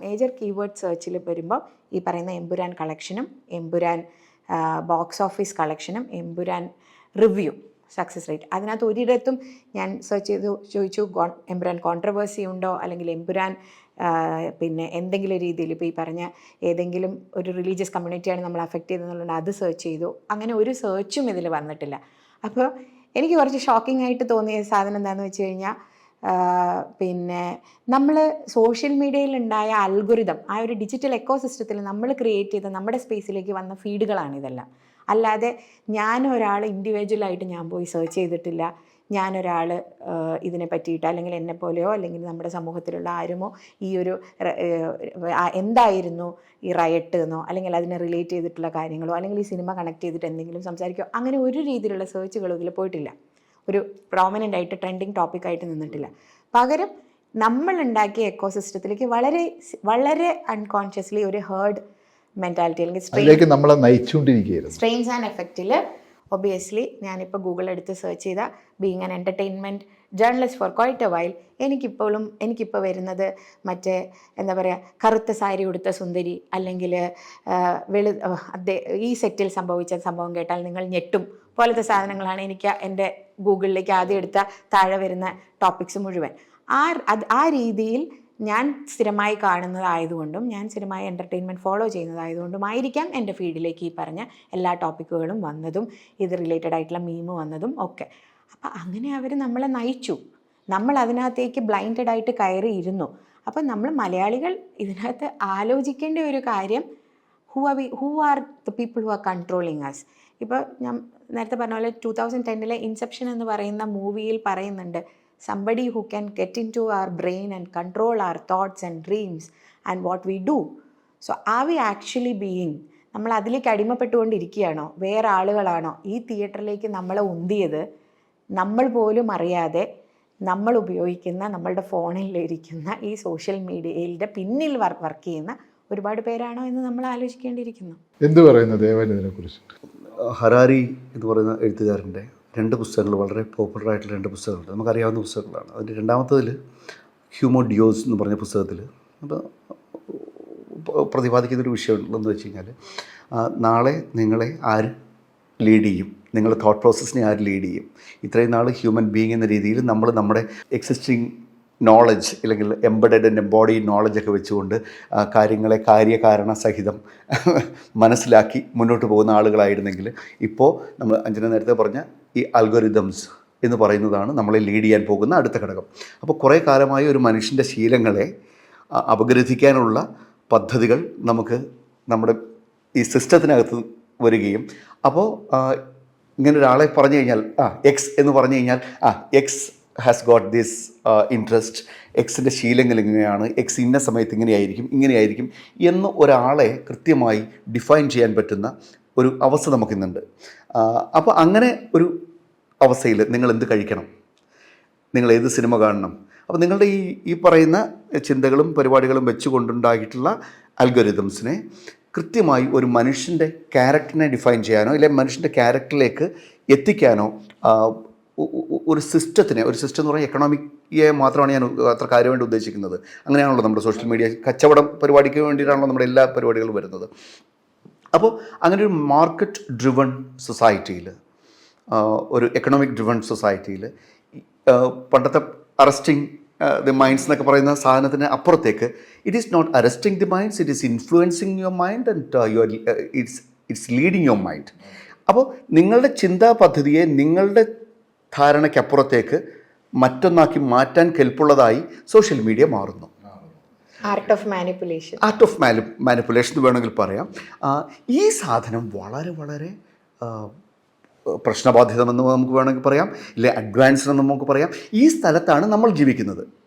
Major keyword സെർച്ചിൽ വരുമ്പോൾ ഈ പറയുന്ന എമ്പുരാൻ കളക്ഷനും എമ്പുരാൻ ബോക്സ് ഓഫീസ് കളക്ഷനും എമ്പുരാൻ റിവ്യൂ സക്സസ് റേറ്റ് അതിനകത്ത് ഒരിടത്തും ഞാൻ സെർച്ച് ചെയ്തു ചോദിച്ചു എമ്പുരാൻ കോൺട്രവേഴ്സി ഉണ്ടോ? അല്ലെങ്കിൽ എമ്പുരാൻ പിന്നെ എന്തെങ്കിലും രീതിയിൽ ഇപ്പോൾ ഈ പറഞ്ഞ ഏതെങ്കിലും ഒരു റിലീജിയസ് കമ്മ്യൂണിറ്റിയാണ് നമ്മൾ അഫക്റ്റ് ചെയ്തെന്നുള്ളത് അത് സെർച്ച് ചെയ്തു. അങ്ങനെ ഒരു സെർച്ചും ഇതിൽ വന്നിട്ടില്ല. അപ്പോൾ എനിക്ക് കുറച്ച് ഷോക്കിംഗ് ആയിട്ട് തോന്നിയ സാധനം എന്താണെന്ന് വെച്ച് കഴിഞ്ഞാൽ പിന്നെ നമ്മൾ സോഷ്യൽ മീഡിയയിൽ ഉണ്ടായ അൽഗുരിതം ആ ഒരു ഡിജിറ്റൽ എക്കോ സിസ്റ്റത്തിൽ നമ്മൾ ക്രിയേറ്റ് ചെയ്ത നമ്മുടെ സ്പേസിലേക്ക് വന്ന ഫീഡുകളാണ് ഇതെല്ലാം. അല്ലാതെ ഞാനൊരാൾ ഇൻഡിവിജ്വലായിട്ട് ഞാൻ പോയി സെർച്ച് ചെയ്തിട്ടില്ല. ഞാനൊരാൾ ഇതിനെ പറ്റിയിട്ട് അല്ലെങ്കിൽ എന്നെ പോലെയോ അല്ലെങ്കിൽ നമ്മുടെ സമൂഹത്തിലുള്ള ആരുമോ ഈ ഒരു എന്തായിരുന്നു ഈ റയട്ട് എന്നോ അല്ലെങ്കിൽ അതിനെ റിലേറ്റ് ചെയ്തിട്ടുള്ള കാര്യങ്ങളോ അല്ലെങ്കിൽ ഈ സിനിമ കണക്ട് ചെയ്തിട്ട് എന്തെങ്കിലും സംസാരിക്കുമോ അങ്ങനെ ഒരു രീതിയിലുള്ള സെർച്ചുകളും ഇതിൽ പോയിട്ടില്ല. ഒരു പ്രോമിനന്റ് ആയിട്ട് ട്രെൻഡിങ് ടോപ്പിക്കായിട്ട് നിന്നിട്ടില്ല. പകരം നമ്മൾ ഉണ്ടാക്കിയ എക്കോസിസ്റ്റത്തിലേക്ക് വളരെ വളരെ അൺകോൺഷ്യസ്ലി ഒരു ഹേർഡ് മെന്റാലിറ്റി അല്ലെങ്കിൽ നമ്മളെ നയിച്ചുകൊണ്ടിരിക്കുകയായിരുന്നു. സ്ട്രെയിൻസ് ആൻഡ് എഫക്റ്റിൽ ഒബിയസ്ലി ഞാനിപ്പോൾ ഗൂഗിൾ എടുത്ത് സെർച്ച് ചെയ്ത being an entertainment journalist for quite a while എനിക്കിപ്പോഴും എനിക്കിപ്പോൾ വരുന്നത് മറ്റേ എന്താ പറയുക കറുത്ത സാരി ഉടുത്ത സുന്ദരി അല്ലെങ്കിൽ വെളു അദ്ദേഹം ഈ സെറ്റിൽ സംഭവിച്ച സംഭവം കേട്ടാൽ നിങ്ങൾ ഞെട്ടും. പോലത്തെ സാധനങ്ങളാണ് എനിക്ക് എന്റെ ഗൂഗിളിലേക്ക് ആദ്യം എടുത്ത താഴെ വരുന്ന ടോപ്പിക്സ് മുഴുവൻ. ആ ആ രീതിയിൽ ഞാൻ സ്ഥിരമായി കാണുന്നതായതുകൊണ്ടും ഞാൻ സ്ഥിരമായി എന്റർടൈൻമെന്റ് ഫോളോ ചെയ്യുന്നതായതുകൊണ്ടും ആയിരിക്കാം എന്റെ ഫീഡിലേക്ക് ഈ പറഞ്ഞ എല്ലാ ടോപ്പിക്കുകളും വന്നതും ഇത് റിലേറ്റഡ് ആയിട്ടുള്ള മീമ് വന്നതും ഒക്കെ. അപ്പം അങ്ങനെ അവർ നമ്മളെ നയിച്ചു. നമ്മൾ അതിനകത്തേക്ക് ബ്ലൈൻഡഡ് ആയിട്ട് കയറിയിരുന്നു അപ്പം നമ്മൾ മലയാളികൾ ഇതിനകത്ത് ആലോചിക്കേണ്ട ഒരു കാര്യം who are we who are the people who are controlling us ഇപ്പോൾ ഞാൻ നേരത്തെ പറഞ്ഞ പോലെ ടൂ തൗസൻഡ് ടെന്നിലെ ഇൻസെപ്ഷൻ എന്ന് പറയുന്ന മൂവിയിൽ പറയുന്നുണ്ട്. Somebody who can get into our brain and control our thoughts and dreams and what we do so are we actually being നമ്മൾ അതിലേക്ക് അടിമപ്പെട്ടുകൊണ്ടിരിക്കുകയാണോ? വേറെ ആളുകളാണോ? ഈ തിയേറ്ററിലേക്ക് നമ്മളെ ഉന്തിയത്? നമ്മൾ പോലും അറിയാതെ നമ്മൾ ഉപയോഗിക്കുന്ന നമ്മളുടെ ഫോണിലിരിക്കുന്ന ഈ സോഷ്യൽ മീഡിയയിലെ പിന്നിൽ വർക്ക് ചെയ്യുന്ന ഒരുപാട് പേരാണോ എന്ന് നമ്മൾ ആലോചിക്കേണ്ടിയിരിക്കുന്നു. എന്ത് പറയുന്നു ദേവൻ ഇതിനെക്കുറിച്ച്? ഹരാരി എന്ന് പറയുന്ന എഴുത്തുകാരന്റെ രണ്ട് പുസ്തകങ്ങൾ വളരെ പോപ്പുലർ ആയിട്ടുള്ള രണ്ട് പുസ്തകങ്ങളുണ്ട്. നമുക്കറിയാവുന്ന പുസ്തകങ്ങളാണ്. അതിന്റെ രണ്ടാമത്തതിൽ ഹ്യൂമോ ഡിയോസ് എന്ന് പറഞ്ഞ പുസ്തകത്തിൽ അപ്പോൾ പ്രതിപാദിക്കുന്ന ഒരു വിഷയം എന്ന് വെച്ച് കഴിഞ്ഞാൽ നാളെ നിങ്ങളെ ആര് ലീഡ് ചെയ്യും? നിങ്ങളുടെ തോട്ട് പ്രോസസ്സിനെ ആര് ലീഡ് ചെയ്യും? ഇത്രയും നാൾ ഹ്യൂമൻ ബീങ് എന്ന രീതിയിൽ നമ്മൾ നമ്മുടെ എക്സിസ്റ്റിംഗ് നോളജ് അല്ലെങ്കിൽ എംബഡഡ് ആൻഡ് എംബോഡി നോളജൊക്കെ വെച്ചുകൊണ്ട് കാര്യങ്ങളെ കാര്യകാരണ സഹിതം മനസ്സിലാക്കി മുന്നോട്ട് പോകുന്ന ആളുകളായിരുന്നെങ്കിൽ ഇപ്പോൾ നമ്മൾ അഞ്ജന നേരത്തെ പറഞ്ഞ ഈ അൽഗോരിതംസ് എന്ന് പറയുന്നതാണ് നമ്മളെ ലീഡ് ചെയ്യാൻ പോകുന്ന അടുത്ത ഘടകം. അപ്പോൾ കുറേ കാലമായി ഒരു മനുഷ്യന്റെ ശീലങ്ങളെ അപഗ്രഥിക്കാനുള്ള പദ്ധതികൾ നമുക്ക് നമ്മുടെ ഈ സിസ്റ്റത്തിനകത്ത് വരികയും അപ്പോൾ ഇങ്ങനെ ഒരാളെ പറഞ്ഞു കഴിഞ്ഞാൽ ആ എക്സ് എന്ന് പറഞ്ഞു കഴിഞ്ഞാൽ ആ X has got this interest എക്സിന്റെ ശീലങ്ങൾ ഇങ്ങനെയാണ്. എക്സ് ഇന്ന സമയത്ത് ഇങ്ങനെയായിരിക്കും ഇങ്ങനെയായിരിക്കും എന്ന് ഒരാളെ കൃത്യമായി ഡിഫൈൻ ചെയ്യാൻ പറ്റുന്ന ഒരു അവസ്ഥ നമുക്കിന്നുണ്ട്. അപ്പോൾ അങ്ങനെ ഒരു അവസ്ഥയിൽ നിങ്ങൾ എന്ത് കഴിക്കണം? നിങ്ങൾ ഏത് സിനിമ കാണണം? അപ്പോൾ നിങ്ങളുടെ ഈ ഈ പറയുന്ന ചിന്തകളും പരിപാടികളും വെച്ചുകൊണ്ടുണ്ടായിട്ടുള്ള അൽഗോരിതംസിനെ കൃത്യമായി ഒരു മനുഷ്യന്റെ ക്യാരക്ടറിനെ ഡിഫൈൻ ചെയ്യാനോ അല്ലെങ്കിൽ മനുഷ്യന്റെ ക്യാരക്ടറിലേക്ക് എത്തിക്കാനോ ഒരു സിസ്റ്റത്തിനെ ഒരു സിസ്റ്റം എന്ന് പറഞ്ഞാൽ എക്കണോമിയെ മാത്രമാണ് ഞാൻ അത്ര കാര്യമായിട്ട് ഉദ്ദേശിക്കുന്നത്. അങ്ങനെയാണല്ലോ നമ്മുടെ സോഷ്യൽ മീഡിയ കച്ചവടം പരിപാടിക്ക് വേണ്ടിയിട്ടാണല്ലോ നമ്മുടെ എല്ലാ പരിപാടികളും വരുന്നത്. അപ്പോൾ അങ്ങനെ ഒരു മാർക്കറ്റ് ഡ്രിവൺ സൊസൈറ്റിയിൽ ഒരു എക്കണോമിക് ഡ്രിവൺ സൊസൈറ്റിയിൽ പണ്ടത്തെ അറസ്റ്റിംഗ് ദി മൈൻഡ്സ് എന്നൊക്കെ പറയുന്ന സാധനത്തിന് അപ്പുറത്തേക്ക് it is not arresting the minds it is influencing your mind and your it's it's leading your mind അപ്പോൾ നിങ്ങളുടെ ചിന്താ പദ്ധതിയെ നിങ്ങളുടെ ധാരണയ്ക്കപ്പുറത്തേക്ക് മറ്റൊന്നാക്കി മാറ്റാൻ കെൽപ്പുള്ളതായി സോഷ്യൽ മീഡിയ മാറുന്നു. Art of manipulation art of mani manipulation എന്ന് വേണമെങ്കിൽ പറയാം. ഈ സാധനം വളരെ വളരെ പ്രശ്നബാധിതമെന്ന് നമുക്ക് വേണമെങ്കിൽ പറയാം. ഇല്ലെ അഡ്വാൻസ്ഡ് എന്ന് നമുക്ക് പറയാം. ഈ സ്ഥലത്താണ് നമ്മൾ ജീവിക്കുന്നത്.